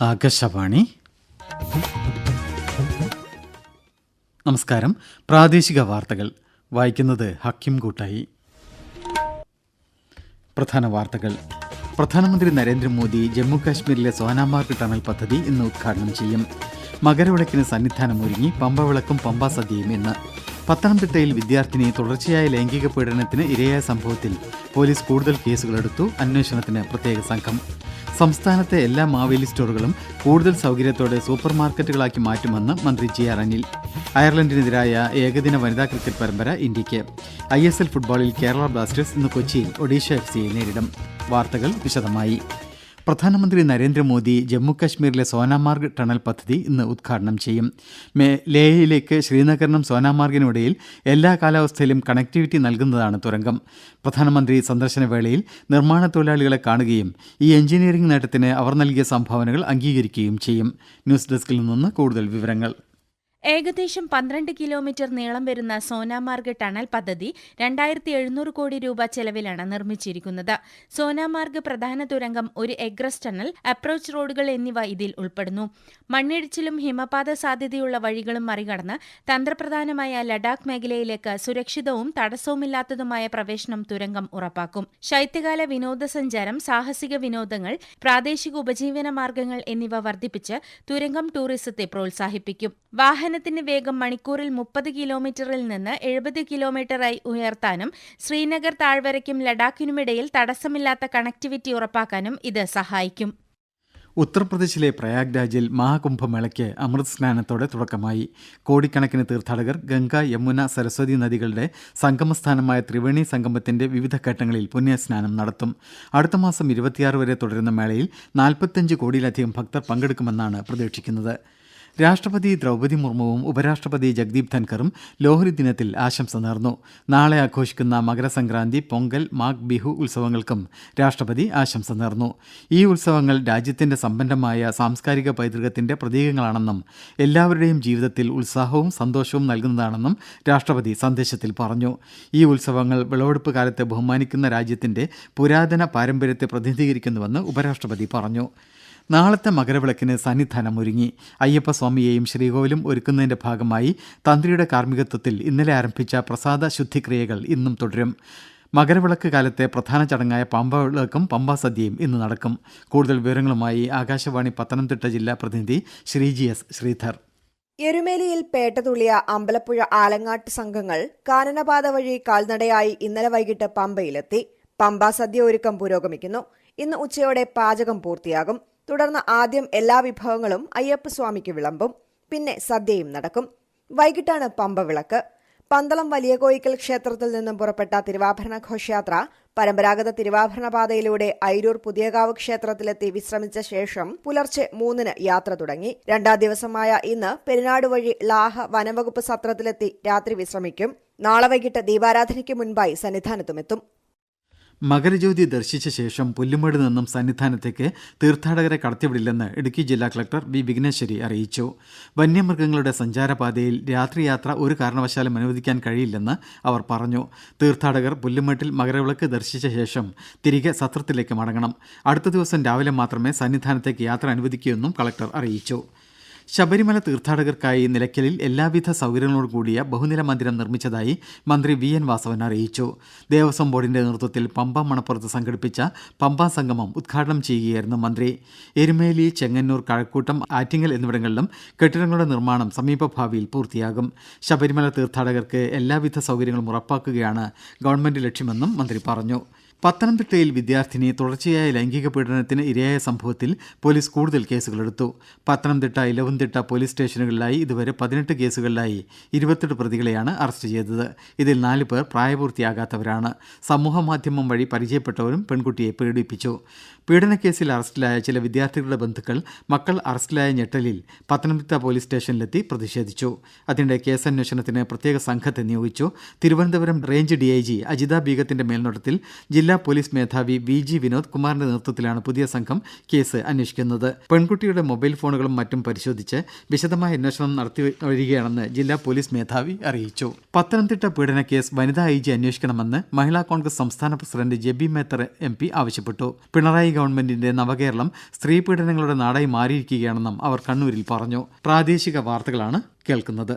ആകാശവാണി. നമസ്കാരം. പ്രാദേശിക വാർത്തകൾ. വായിക്കുന്നത് ഹക്കിം കൂട്ടായി. പ്രധാന വാർത്തകൾ. പ്രധാനമന്ത്രി നരേന്ദ്രമോദി ജമ്മുകാശ്മീരിലെ സോനാമാർഗ് ടണൽ പദ്ധതി ഇന്ന് ഉദ്ഘാടനം ചെയ്യും. മകരവിളക്കിന് സന്നിധാനമൊരുങ്ങി പമ്പവിളക്കും പമ്പാസദ്യയും ഇന്ന്. പത്തനംതിട്ടയിൽ വിദ്യാർത്ഥിനി തുടർച്ചയായ ലൈംഗിക പീഡനത്തിന് ഇരയായ സംഭവത്തിൽ പോലീസ് കൂടുതൽ കേസുകളെടുത്തു. അന്വേഷണത്തിന് പ്രത്യേക സംഘം. സംസ്ഥാനത്തെ എല്ലാ മാവേലി സ്റ്റോറുകളും കൂടുതൽ സൗകര്യത്തോടെ സൂപ്പർ മാർക്കറ്റുകളാക്കി മാറ്റുമെന്ന് മന്ത്രി ജി ആർ അനിൽ. അയർലൻഡിനെതിരായ ഏകദിന വനിതാ ക്രിക്കറ്റ് പരമ്പര ഇന്ത്യയ്ക്ക് ഐ എസ് എൽ ഫുട്ബോളിൽ കേരള ബ്ലാസ്റ്റേഴ്സ് ഇന്ന് കൊച്ചിയിൽ ഒഡീഷ എഫ് സിയെ നേരിടും. വാർത്തകൾ വിശദമായി. പ്രധാനമന്ത്രി നരേന്ദ്രമോദി ജമ്മുകശ്മീരിലെ സോനാമാർഗ് ടണൽ പദ്ധതി ഇന്ന് ഉദ്ഘാടനം ചെയ്യും. ലേയിലേക്ക് ശ്രീനഗറിനും സോനാമാർഗിനും ഇടയിൽ എല്ലാ കാലാവസ്ഥയിലും കണക്ടിവിറ്റി നൽകുന്നതാണ് തുരങ്കം. പ്രധാനമന്ത്രി സന്ദർശന വേളയിൽ നിർമ്മാണ തൊഴിലാളികളെ കാണുകയും ഈ എഞ്ചിനീയറിംഗ് നേട്ടത്തിന് അവർ നൽകിയ സംഭാവനകൾ അംഗീകരിക്കുകയും ചെയ്യും. ന്യൂസ് ഡെസ്കിൽ നിന്ന് കൂടുതൽ വിവരങ്ങൾ. ഏകദേശം പന്ത്രണ്ട് കിലോമീറ്റർ നീളം വരുന്ന സോനാമാർഗ് ടണൽ പദ്ധതി രണ്ടായിരത്തി എഴുന്നൂറ് കോടി രൂപ ചെലവിലാണ് നിർമ്മിച്ചിരിക്കുന്നത്. സോനാമാർഗ് പ്രധാന തുരങ്കം ഒരു എഗ്രസ് ടണൽ അപ്രോച്ച് റോഡുകൾ എന്നിവ ഇതിൽ ഉൾപ്പെടുന്നു. മണ്ണിടിച്ചിലും ഹിമപാത സാധ്യതയുള്ള വഴികളും മറികടന്ന് തന്ത്രപ്രധാനമായ ലഡാക്ക് മേഖലയിലേക്ക് സുരക്ഷിതവും തടസ്സവുമില്ലാത്തതുമായ പ്രവേശനം തുരങ്കം ഉറപ്പാക്കും. ശൈത്യകാല വിനോദസഞ്ചാരം സാഹസിക വിനോദങ്ങൾ പ്രാദേശിക ഉപജീവന മാർഗങ്ങൾ എന്നിവ വർദ്ധിപ്പിച്ച് തുരങ്കം ടൂറിസത്തെ പ്രോത്സാഹിപ്പിക്കും. വാഹനത്തിന്റെ വേഗം മണിക്കൂറിൽ മുപ്പത് കിലോമീറ്ററിൽ നിന്ന് എഴുപത് കിലോമീറ്ററായി ഉയർത്താനും ശ്രീനഗർ താഴ്വരയ്ക്കും ലഡാക്കിനുമിടയിൽ തടസ്സമില്ലാത്ത കണക്ടിവിറ്റി ഉറപ്പാക്കാനും ഇത് സഹായിക്കും. ഉത്തർപ്രദേശിലെ പ്രയാഗ്രാജിൽ മഹാകുംഭമേളയ്ക്ക് അമൃത് സ്നാനത്തോടെ തുടക്കമായി. കോടിക്കണക്കിന് തീർത്ഥാടകർ ഗംഗ യമുന സരസ്വതി നദികളുടെ സംഗമസ്ഥാനമായ ത്രിവേണി സംഗമത്തിന്റെ വിവിധ ഘട്ടങ്ങളിൽ പുണ്യസ്നാനം നടത്തും. അടുത്ത മാസം ഇരുപത്തിയാറ് വരെ തുടരുന്ന മേളയിൽ നാൽപ്പത്തിയഞ്ച് കോടിയിലധികം ഭക്തർ പങ്കെടുക്കുമെന്നാണ് പ്രതീക്ഷിക്കുന്നത്. രാഷ്ട്രപതി ദ്രൗപതി മുർമുവും ഉപരാഷ്ട്രപതി ജഗ്ദീപ് ധൻഖറും ലോഹരി ദിനത്തിൽ ആശംസ നേർന്നു. നാളെ ആഘോഷിക്കുന്ന മകരസംക്രാന്തി പൊങ്കൽ മാഗ് ബിഹു ഉത്സവങ്ങൾക്കും രാഷ്ട്രപതി ആശംസ നേർന്നു. ഈ ഉത്സവങ്ങൾ രാജ്യത്തിന്റെ സമ്പന്നമായ സാംസ്കാരിക പൈതൃകത്തിന്റെ പ്രതീകങ്ങളാണെന്നും എല്ലാവരുടെയും ജീവിതത്തിൽ ഉത്സാഹവും സന്തോഷവും നൽകുന്നതാണെന്നും രാഷ്ട്രപതി സന്ദേശത്തിൽ പറഞ്ഞു. ഈ ഉത്സവങ്ങൾ വിളവെടുപ്പ് കാലത്തെ ബഹുമാനിക്കുന്ന രാജ്യത്തിന്റെ പുരാതന പാരമ്പര്യത്തെ പ്രതിനിധീകരിക്കുന്നുവെന്ന് ഉപരാഷ്ട്രപതി പറഞ്ഞു. നാളത്തെ മകരവിളക്കിന് സന്നിധാനം ഒരുങ്ങി അയ്യപ്പസ്വാമിയെയും ശ്രീകോവിലും ഒരുക്കുന്നതിന്റെ ഭാഗമായി തന്ത്രിയുടെ കാർമ്മികത്വത്തിൽ ഇന്നലെ ആരംഭിച്ച പ്രസാദ ശുദ്ധിക്രിയകൾ ഇന്നും തുടരും. മകരവിളക്ക് കാലത്തെ പ്രധാന ചടങ്ങായ പമ്പവിളക്കും പമ്പാസദ്യയും ഇന്ന് നടക്കും. കൂടുതൽ വിവരങ്ങളുമായി ആകാശവാണി പത്തനംതിട്ട ജില്ലാ പ്രതിനിധി ശ്രീജി എസ് ശ്രീധർ. എരുമേലിയിൽ പേട്ടതുള്ളിയ അമ്പലപ്പുഴ ആലങ്ങാട്ട് സംഘങ്ങൾ കാനനപാത വഴി കാൽനടയായി ഇന്നലെ വൈകിട്ട് പമ്പയിലെത്തി. പമ്പാസദ്യ ഒരുക്കം പുരോഗമിക്കുന്നു. ഇന്ന് ഉച്ചയോടെ പാചകം പൂർത്തിയാകും. തുടർന്ന് ആദ്യം എല്ലാ വിഭവങ്ങളും അയ്യപ്പസ്വാമിക്ക് വിളമ്പും പിന്നെ സദ്യയും നടക്കും. വൈകിട്ടാണ് പമ്പവിളക്ക്. പന്തളം വലിയ കോയിക്കൽ ക്ഷേത്രത്തിൽ നിന്നും പുറപ്പെട്ട തിരുവാഭരണ ഘോഷയാത്ര പരമ്പരാഗത തിരുവാഭരണ പാതയിലൂടെ ഐരൂർ പുതിയകാവ് ക്ഷേത്രത്തിലെത്തി വിശ്രമിച്ച ശേഷം പുലർച്ചെ മൂന്നിന് യാത്ര തുടങ്ങി. രണ്ടാം ദിവസമായ ഇന്ന് പെരിനാട് വഴി ലാഹ വനംവകുപ്പ് സത്രത്തിലെത്തി രാത്രി വിശ്രമിക്കും. നാളെ വൈകിട്ട് ദീപാരാധനയ്ക്ക് മുൻപായി സന്നിധാനത്തുമെത്തും. മകരജ്യോതി ദർശിച്ച ശേഷം പുല്ലുമേട് നിന്നും സന്നിധാനത്തേക്ക് തീർത്ഥാടകരെ കടത്തിവിടില്ലെന്ന് ഇടുക്കി ജില്ലാ കളക്ടർ വി വിഘ്നേശ്വരി അറിയിച്ചു. വന്യമൃഗങ്ങളുടെ സഞ്ചാരപാതയിൽ രാത്രിയാത്ര ഒരു കാരണവശാലും അനുവദിക്കാൻ കഴിയില്ലെന്ന് അവർ പറഞ്ഞു. തീർത്ഥാടകർ പുല്ലുമേട്ടിൽ മകരവിളക്ക് ദർശിച്ച ശേഷം തിരികെ സത്രത്തിലേക്ക് മടങ്ങണം. അടുത്ത ദിവസം രാവിലെ മാത്രമേ സന്നിധാനത്തേക്ക് യാത്ര അനുവദിക്കൂ എന്നും കളക്ടർ അറിയിച്ചു. ശബരിമല തീർത്ഥാടകർക്കായി നിലയ്ക്കലിൽ എല്ലാവിധ സൌകര്യങ്ങളോട് കൂടിയ ബഹുനില മന്ദിരം നിർമ്മിച്ചതായി മന്ത്രി വി എൻ വാസവൻ അറിയിച്ചു. ദേവസ്വം ബോർഡിന്റെ നേതൃത്വത്തിൽ പമ്പ മണപ്പുറത്ത് സംഘടിപ്പിച്ച പമ്പാ സംഗമം ഉദ്ഘാടനം ചെയ്യുകയായിരുന്നു മന്ത്രി. എരുമേലി ചെങ്ങന്നൂർ കഴക്കൂട്ടം ആറ്റിങ്ങൽ എന്നിവിടങ്ങളിലും കെട്ടിടങ്ങളുടെ നിർമ്മാണം സമീപഭാവിയിൽ പൂർത്തിയാകും. ശബരിമല തീർത്ഥാടകർക്ക് എല്ലാവിധ സൗകര്യങ്ങളും ഉറപ്പാക്കുകയാണ് ഗവൺമെന്റ് ലക്ഷ്യമെന്നും മന്ത്രി പറഞ്ഞു. പത്തനംതിട്ടയിൽ വിദ്യാർത്ഥിനി തുടർച്ചയായ ലൈംഗിക പീഡനത്തിന് ഇരയായ സംഭവത്തിൽ പോലീസ് കൂടുതൽ കേസുകളെടുത്തു. പത്തനംതിട്ട ഇലവന്തിട്ട പോലീസ് സ്റ്റേഷനുകളിലായി ഇതുവരെ പതിനെട്ട് കേസുകളിലായി ഇരുപത്തെട്ട് പ്രതികളെയാണ് അറസ്റ്റ് ചെയ്തത്. ഇതിൽ നാല് പേർ പ്രായപൂർത്തിയാകാത്തവരാണ്. സമൂഹമാധ്യമം വഴി പരിചയപ്പെട്ടവരും പെൺകുട്ടിയെ പീഡിപ്പിച്ചു. പീഡനക്കേസിൽ അറസ്റ്റിലായ ചില വിദ്യാർത്ഥികളുടെ ബന്ധുക്കൾ മക്കൾ അറസ്റ്റിലായ ഞെട്ടലിൽ പത്തനംതിട്ട പോലീസ് സ്റ്റേഷനിലെത്തി പ്രതിഷേധിച്ചു. അതിനിടെ കേസന്വേഷണത്തിന് പ്രത്യേക സംഘത്തെ നിയോഗിച്ചു. തിരുവനന്തപുരം റേഞ്ച് ഡിഐജി അജിത ബീഗത്തിന്റെ മേൽനോട്ടത്തിൽ ജില്ലാ പോലീസ് മേധാവി വി ജി വിനോദ് കുമാറിന്റെ നേതൃത്വത്തിലാണ് പുതിയ സംഘം കേസ് അന്വേഷിക്കുന്നത്. പെൺകുട്ടിയുടെ മൊബൈൽ ഫോണുകളും മറ്റും പരിശോധിച്ച് വിശദമായ അന്വേഷണം നടത്തി വരികയാണെന്ന് ജില്ലാ പോലീസ് മേധാവി അറിയിച്ചു. പത്തനംതിട്ട പീഡന കേസ് വനിതാ ഐ ജി അന്വേഷിക്കണമെന്ന് മഹിളാ കോൺഗ്രസ് സംസ്ഥാന president Jebi Mather M P ആവശ്യപ്പെട്ടു. പിണറായി ഗവൺമെന്റിന്റെ നവകേരളം സ്ത്രീ പീഡനങ്ങളുടെ നാടായി മാറിയിരിക്കുകയാണെന്നും അവർ കണ്ണൂരിൽ പറഞ്ഞു. പ്രാദേശിക വാർത്തകളാണ് കേൾക്കുന്നത്.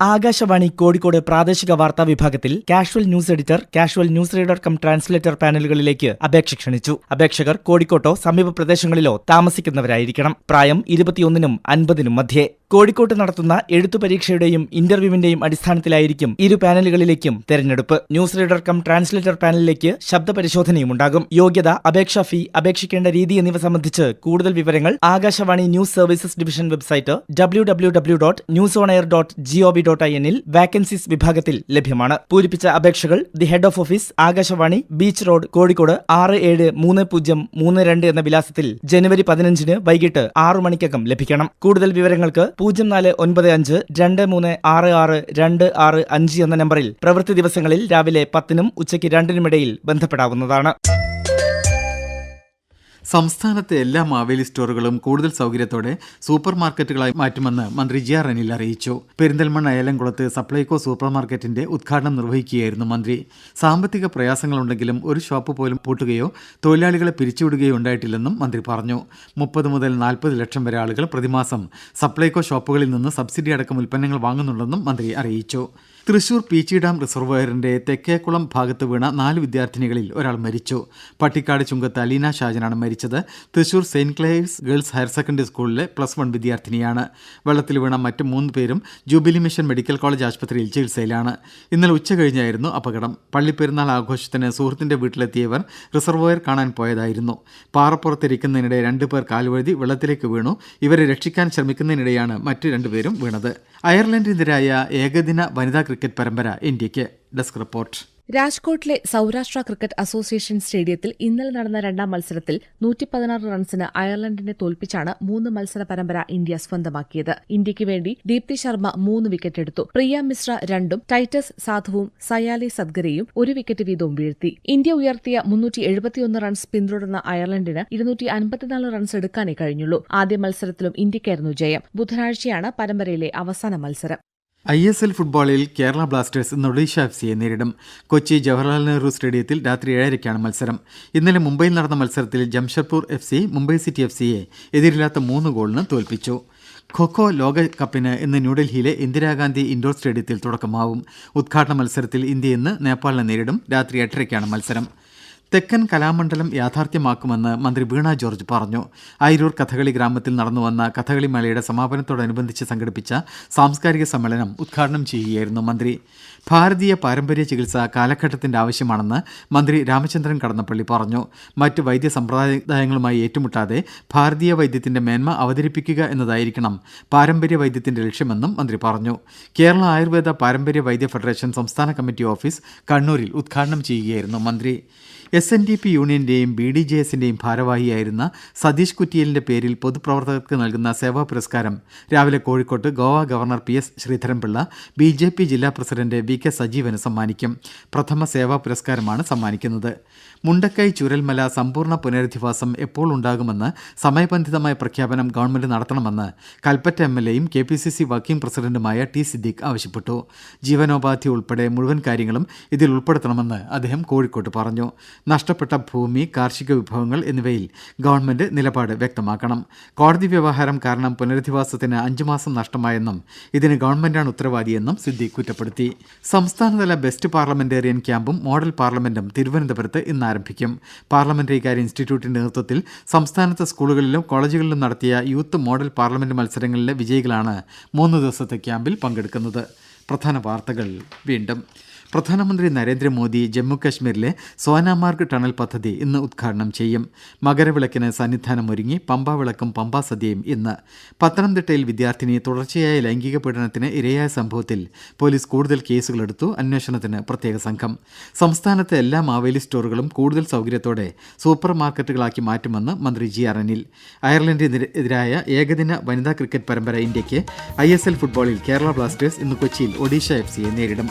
ആകാശവാണി കോഴിക്കോട് പ്രാദേശിക വാർത്താ വിഭാഗത്തിൽ casual news editor casual news reader cum translator പാനലുകളിലേക്ക് അപേക്ഷ ക്ഷണിച്ചു. അപേക്ഷകർ കോഴിക്കോട്ടോ സമീപ പ്രദേശങ്ങളിലോ താമസിക്കുന്നവരായിരിക്കണം. പ്രായം ഇരുപത്തിയൊന്നിനും അൻപതിനും മധ്യേ. കോഴിക്കോട്ട് നടത്തുന്ന എഴുത്തു പരീക്ഷയുടെയും ഇന്റർവ്യൂവിന്റെയും അടിസ്ഥാനത്തിലായിരിക്കും ഇരു പാനലുകളിലേക്കും തെരഞ്ഞെടുപ്പ്. ന്യൂസ് റീഡർ കം ട്രാൻസ്ലേറ്റർ പാനലിലേക്ക് ശബ്ദ പരിശോധനയും ഉണ്ടാകും യോഗ്യത അപേക്ഷാ ഫീ അപേക്ഷിക്കേണ്ട രീതി എന്നിവ സംബന്ധിച്ച് കൂടുതൽ വിവരങ്ങൾ Akashvani news services division website W W W dot news on air dot GOV dot I എന്നിൽ വാക്കൻസീസ് വിഭാഗത്തിൽ ലഭ്യമാണ്. പൂരിപ്പിച്ച അപേക്ഷകൾ the head of office Akashvani beach road Kozhikode ആറ് ഏഴ് മൂന്ന് പൂജ്യം മൂന്ന് രണ്ട് എന്ന വിലാസത്തിൽ ജനുവരി പതിനഞ്ചിന് വൈകിട്ട് ആറു മണിക്കകം ലഭിക്കണം. കൂടുതൽ വിവരങ്ങൾക്ക് പൂജ്യം നാല് ഒൻപത് അഞ്ച് രണ്ട് മൂന്ന് ആറ് ആറ് രണ്ട് ആറ് അഞ്ച് എന്ന നമ്പറിൽ പ്രവൃത്തി ദിവസങ്ങളിൽ രാവിലെ പത്തിനും ഉച്ചയ്ക്ക് രണ്ടിനുമിടയിൽ ബന്ധപ്പെടാവുന്നതാണ് സംസ്ഥാനത്തെ എല്ലാ മാവേലി സ്റ്റോറുകളും കൂടുതൽ സൗകര്യത്തോടെ സൂപ്പർ മാർക്കറ്റുകളായി മാറ്റുമെന്ന് മന്ത്രി ജി ആർ അനിൽ അറിയിച്ചു. പെരിന്തൽമണ്ണ ഏലംകുളത്ത് സപ്ലൈകോ സൂപ്പർ മാർക്കറ്റിന്റെ ഉദ്ഘാടനം നിർവഹിക്കുകയായിരുന്നു മന്ത്രി. സാമ്പത്തിക പ്രയാസങ്ങളുണ്ടെങ്കിലും ഒരു ഷോപ്പ് പോലും പൂട്ടുകയോ തൊഴിലാളികളെ പിരിച്ചുവിടുകയോ ഉണ്ടായിട്ടില്ലെന്നും മന്ത്രി പറഞ്ഞു. മുപ്പത് മുതൽ നാൽപ്പത് ലക്ഷം വരെ ആളുകൾ പ്രതിമാസം സപ്ലൈകോ ഷോപ്പുകളിൽ നിന്ന് സബ്സിഡി അടക്കം ഉൽപ്പന്നങ്ങൾ വാങ്ങുന്നുണ്ടെന്നും മന്ത്രി അറിയിച്ചു. തൃശൂർ പീച്ചി ഡാം റിസർവോയറിന്റെ തെക്കേക്കുളം ഭാഗത്ത് വീണ നാല് വിദ്യാർത്ഥിനികളിൽ ഒരാൾ മരിച്ചു. പട്ടിക്കാട് ചുങ്കത്ത് അലീന ഷാജനാണ് മരിച്ചത്. Thrissur Saint Clare's girls higher secondary സ്കൂളിലെ പ്ലസ് വൺ വിദ്യാർത്ഥിനിയാണ്. വെള്ളത്തിൽ വീണ മറ്റ് മൂന്ന് പേരും ജൂബിലി മിഷൻ മെഡിക്കൽ കോളേജ് ആശുപത്രിയിൽ ചികിത്സയിലാണ്. ഇന്നലെ ഉച്ച കഴിഞ്ഞായിരുന്നു അപകടം. പള്ളിപ്പെരുന്നാൾ ആഘോഷത്തിന് സുഹൃത്തിന്റെ വീട്ടിലെത്തിയവർ റിസർവോയർ കാണാൻ പോയതായിരുന്നു. പാറപ്പുറത്തിരിക്കുന്നതിനിടെ രണ്ടുപേർ കാലുവഴുതി വെള്ളത്തിലേക്ക് വീണു. ഇവരെ രക്ഷിക്കാൻ ശ്രമിക്കുന്നതിനിടെയാണ് മറ്റു രണ്ടുപേരും വീണത്. അയർലൻഡിനെതിരായ ഏകദിന വനിതാ ക്രിക്കറ്റ് പരമ്പര ഇന്ത്യയ്ക്ക് ഡെസ്ക് റിപ്പോർട്ട്. രാജ്കോട്ടിലെ സൌരാഷ്ട്ര ക്രിക്കറ്റ് അസോസിയേഷൻ സ്റ്റേഡിയത്തിൽ ഇന്നലെ നടന്ന രണ്ടാം മത്സരത്തിൽ നൂറ്റി പതിനാറ് റൺസിന് അയർലൻഡിനെ തോൽപ്പിച്ചാണ് മൂന്ന് മത്സര പരമ്പര ഇന്ത്യ സ്വന്തമാക്കിയത്. ഇന്ത്യയ്ക്ക് വേണ്ടി ദീപ്തി ശർമ്മ മൂന്ന് വിക്കറ്റ് എടുത്തു. പ്രിയ മിശ്ര രണ്ടും ടൈറ്റസ് സാധുവും സയാലി സദ്ഗരയും ഒരു വിക്കറ്റ് വീതവും വീഴ്ത്തി. ഇന്ത്യ ഉയർത്തിയ മുന്നൂറ്റി എഴുപത്തിയൊന്ന് റൺസ് പിന്തുടർന്ന അയർലൻഡിന് ഇരുന്നൂറ്റി അൻപത്തിനാല് റൺസ് എടുക്കാനേ കഴിഞ്ഞുള്ളൂ. ആദ്യ മത്സരത്തിലും ഇന്ത്യയ്ക്കായിരുന്നു ജയം. ബുധനാഴ്ചയാണ് പരമ്പരയിലെ അവസാന മത്സരം. ഐ എസ് എൽ ഫുട്ബോളിൽ കേരള ബ്ലാസ്റ്റേഴ്സ് ഇന്ന് ഒഡീഷ എഫ് സിയെ നേരിടും. കൊച്ചി ജവഹർലാൽ നെഹ്റു സ്റ്റേഡിയത്തിൽ രാത്രി ഏഴരയ്ക്കാണ് മത്സരം. ഇന്നലെ മുംബൈയിൽ നടന്ന മത്സരത്തിൽ Jamshedpur F C Mumbai city F സിയെ എതിരില്ലാത്ത മൂന്ന് ഗോളിന് തോൽപ്പിച്ചു. ഖോഖോ ലോകകപ്പിന് ഇന്ന് ന്യൂഡൽഹിയിലെ ഇന്ദിരാഗാന്ധി ഇൻഡോർ സ്റ്റേഡിയത്തിൽ തുടക്കമാവും. ഉദ്ഘാടന മത്സരത്തിൽ ഇന്ത്യ ഇന്ന് നേപ്പാളിനെ നേരിടും. രാത്രി എട്ടരയ്ക്കാണ് മത്സരം. തെക്കൻ കലാമണ്ഡലം യാഥാർത്ഥ്യമാക്കുമെന്ന് മന്ത്രി വീണ ജോർജ് പറഞ്ഞു. അയിരൂർ കഥകളി ഗ്രാമത്തിൽ നടന്നുവന്ന കഥകളി മേളയുടെ സമാപനത്തോടനുബന്ധിച്ച് സംഘടിപ്പിച്ച സാംസ്കാരിക സമ്മേളനം ഉദ്ഘാടനം ചെയ്യുകയായിരുന്നു മന്ത്രി. ഭാരതീയ പാരമ്പര്യ ചികിത്സ കാലഘട്ടത്തിന്റെ ആവശ്യമാണെന്ന് മന്ത്രി രാമചന്ദ്രൻ കടന്നപ്പള്ളി പറഞ്ഞു. മറ്റ് വൈദ്യ സമ്പ്രദായങ്ങളുമായി ഏറ്റുമുട്ടാതെ ഭാരതീയ വൈദ്യത്തിന്റെ മേന്മ അവതരിപ്പിക്കുക എന്നതായിരിക്കണം പാരമ്പര്യ വൈദ്യത്തിന്റെ ലക്ഷ്യമെന്നും മന്ത്രി പറഞ്ഞു. കേരള ആയുർവേദ പാരമ്പര്യ വൈദ്യ ഫെഡറേഷൻ സംസ്ഥാന കമ്മിറ്റി ഓഫീസ് കണ്ണൂരിൽ ഉദ്ഘാടനം ചെയ്യുകയായിരുന്നു മന്ത്രി. എസ് എൻ ഡി പി യൂണിയന്റെയും ബി ഡി ജെ എസിന്റെയും ഭാരവാഹിയായിരുന്ന സതീഷ് കുറ്റിയലിന്റെ പേരിൽ പൊതുപ്രവർത്തകർക്ക് നൽകുന്ന സേവാ പുരസ്കാരം. രാവിലെ കോഴിക്കോട്ട് Goa governor P S Sreedharan Pillai B J P ജില്ലാ പ്രസിഡന്റ് വി കെ സജീവന് സമ്മാനിക്കും. പ്രഥമ സേവാ പുരസ്കാരമാണ് സമ്മാനിക്കുന്നത്. മുണ്ടക്കൈ ചുരൽമല സമ്പൂർണ പുനരധിവാസം എപ്പോൾ ഉണ്ടാകുമെന്ന് സമയബന്ധിതമായ പ്രഖ്യാപനം ഗവൺമെന്റ് നടത്തണമെന്ന് കൽപ്പറ്റ എം എൽ എയും K P C C working പ്രസിഡന്റുമായ ടി സിദ്ദിഖ് ആവശ്യപ്പെട്ടു. ജീവനോപാധി ഉൾപ്പെടെ മുഴുവൻ കാര്യങ്ങളും ഇതിൽ ഉൾപ്പെടുത്തണമെന്ന് അദ്ദേഹം കോഴിക്കോട്ട് പറഞ്ഞു. നഷ്ടപ്പെട്ട ഭൂമി കാർഷിക വിഭവങ്ങൾ എന്നിവയിൽ ഗവൺമെന്റ് നിലപാട് വ്യക്തമാക്കണം. കോടതി വ്യവഹാരം കാരണം പുനരധിവാസത്തിന് അഞ്ചു മാസം നഷ്ടമായെന്നും ഇതിന് ഗവൺമെന്റാണ് ഉത്തരവാദിയെന്നും സിദ്ദിഖ് കുറ്റപ്പെടുത്തി. സംസ്ഥാനതല ബെസ്റ്റ് പാർലമെന്റേറിയൻ ക്യാമ്പും മോഡൽ പാർലമെന്റും തിരുവനന്തപുരത്ത് ഇന്ന് ആരംഭിക്കും. പാർലമെന്ററി കാര്യ ഇൻസ്റ്റിറ്റ്യൂട്ടിന്റെ നേതൃത്വത്തിൽ സംസ്ഥാനത്തെ സ്കൂളുകളിലും കോളേജുകളിലും നടത്തിയ യൂത്ത് മോഡൽ പാർലമെന്റ് മത്സരങ്ങളിലെ വിജയികളാണ് മൂന്ന് ദിവസത്തെ ക്യാമ്പിൽ പങ്കെടുക്കുന്നത്. പ്രധാന വാർത്തകൾ വീണ്ടും. പ്രധാനമന്ത്രി നരേന്ദ്രമോദി ജമ്മു കശ്മീരിലെ സോനാമാർഗ് ടണൽ പദ്ധതി ഇന്ന് ഉദ്ഘാടനം ചെയ്യും. മകരവിളക്കിന് സന്നിധാനമൊരുങ്ങി പമ്പാവിളക്കും പമ്പാസദ്യയും പമ്പാ സദ്യയും ഇന്ന്. പത്തനംതിട്ടയിൽ വിദ്യാർത്ഥിനി തുടർച്ചയായ ലൈംഗിക പീഡനത്തിന് ഇരയായ സംഭവത്തിൽ പോലീസ് കൂടുതൽ കേസുകളെടുത്തു അന്വേഷണത്തിന് പ്രത്യേക സംഘം. സംസ്ഥാനത്തെ എല്ലാ മാവേലി സ്റ്റോറുകളും കൂടുതൽ സൌകര്യത്തോടെ സൂപ്പർ മാർക്കറ്റുകളാക്കി മാറ്റുമെന്ന് മന്ത്രി ജി അനിൽ. അയർലൻഡിനെതിരായ ഏകദിന വനിതാ ക്രിക്കറ്റ് പരമ്പര ഇന്ത്യയ്ക്ക് ഐ ഫുട്ബോളിൽ കേരള ബ്ലാസ്റ്റേഴ്സ് ഇന്ന് കൊച്ചിയിൽ ഒഡീഷ എഫ് സിയെ നേരിടും.